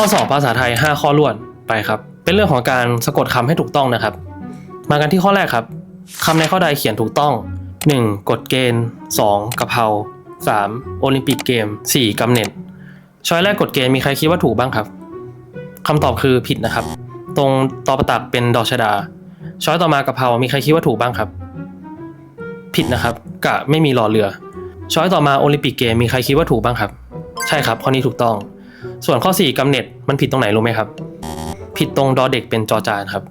ข้อสอบภาษาไทย 5 ข้อรวดไปครับ เป็นเรื่องของการสะกดคำให้ถูกต้องนะครับ มากันที่ข้อแรกครับคำในข้อใดเขียนถูกต้อง 1. กฎเกณฑ์ 2. กะเพรา 3. โอลิมปิกเกม 4. กำเนิดช้อยแรกกฎเกณฑ์มีใครคิดว่าถูกบ้างครับคำตอบคือผิดนะครับ ตรงตอประตักเป็นดอกชดา ช้อยต่อมากะเพรา มีใครคิดว่าถูกบ้างครับ ผิดนะครับ กะไม่มีรอเรือ ช้อยต่อมาโอลิมปิกเกมมีใครคิดว่าถูกบ้างครับ ใช่ครับข้อนี้ถูกต้อง ส่วนข้อ 4กำเนิดมันผิดตรงไหนรู้ไหมครับ ผิดตรงดอเด็กเป็นจอจานครับ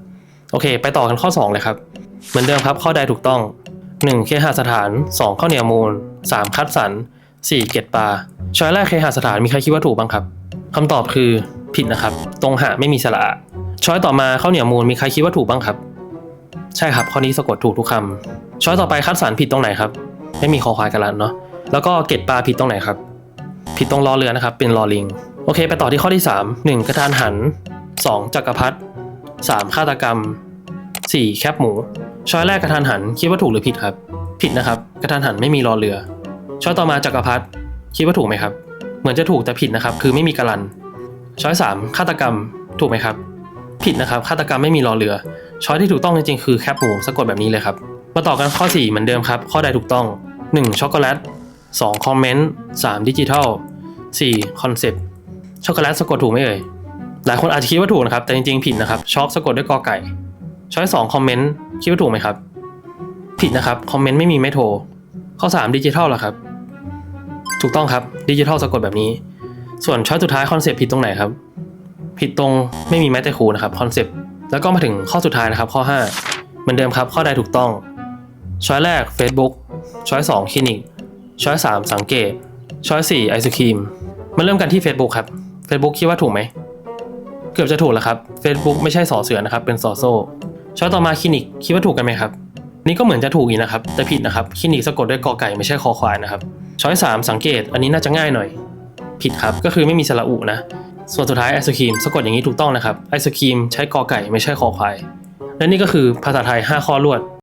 โอเค ไปต่อกันข้อ 2 เลยครับ เหมือนเดิมครับ ข้อใดถูกต้อง 1. เคหสถาน 2. ข้าวเหนียวมูล 3. คัดสรร 4. เกตปลาช้อยแรกเคหสถานมีใครคิดว่าถูกบ้างครับคำตอบคือผิดนะครับ ตรงหาไม่มีสระช้อยต่อมาข้าวเหนียวมูลมีใครคิดว่าถูกบ้างครับ ใช่ครับ ข้อนี้สะกดถูกทุกคำช้อยต่อไปคัดสรรผิดตรงไหนครับ ไม่มีคอควายกันแล้วเนาะแล้วก็เกตปลาผิดตรงไหนครับ ผิดตรงรอเรือนะครับ เป็นรอลิง โอเค ไปต่อที่ข้อที่ 3 1. กระทานหัน 2. จักรพรรดิ 3. ฆาตกรรม 4. แคบหมู ช้อยแรกกระทานหัน คิดว่าถูกหรือผิดครับ ผิดนะครับ กระทานหันไม่มีรอเรือ ช้อยต่อมาจักรพรรดิคิดว่าถูกไหมครับ เหมือนจะถูกแต่ผิดนะครับ คือไม่มีกรัน ช้อยสามฆาตกรรมถูกไหมครับ ผิดนะครับฆาตกรรมไม่มีรอเรือ ช้อยที่ถูกต้องจริงๆคือแคบหมูสะกดแบบนี้เลยครับมาต่อกันข้อ 4 เหมือนเดิมครับ ข้อใดถูกต้อง 1. ช็อกโกแลต 2. คอมเมนต์ 3. ดิจิทัล 4. คอนเซปต์ ช็อกโกแลตสะกดถูกไหมเอ่ย หลายคนอาจจะคิดว่าถูกนะครับ แต่จริงๆผิดนะครับ ช็อกสะกดด้วยกอไก่ ช้อยสองคอมเมนต์คิดว่าถูกไหมครับ ผิดนะครับ คอมเมนต์ไม่มีไม่โทร ข้อ3ดิจิทัลล่ะครับ ถูกต้องครับ ดิจิทัลสะกดแบบนี้ ส่วนช้อยสุดท้ายคอนเซปต์ผิดตรงไหนครับ ผิดตรงไม่มีแม้แต่ครูนะครับคอนเซปต์ แล้วก็มาถึงข้อสุดท้ายนะครับข้อ 5 เหมือนเดิมครับ ข้อใดถูกต้อง ช้อยแรก Facebook ช้อย2คลินิกช้อย3สังเกตช้อย4ไอศครีมมาเริ่มกันที่ Facebook ครับ Facebook คิดว่าถูกไหม เกือบจะถูกแล้วครับ Facebook ไม่ใช่สอเสือนะครับ เป็นสอโซ่ช้อยต่อมาคลินิกคิดว่าถูกกันไหมครับ นี่ก็เหมือนจะถูกอีกนะครับ แต่ผิดนะครับ คลินิกสะกดด้วยกอไก่ไม่ใช่คอควายนะครับ ช้อยสามสังเกต อันนี้น่าจะง่ายหน่อย ผิดครับ ก็คือไม่มีสระอุนะ ส่วนสุดท้ายไอศครีมสะกดอย่างนี้ถูกต้องนะครับ ไอศครีมใช้กอไก่ไม่ใช่คอควาย และนี่ก็คือภาษาไทย 5 ข้อรวด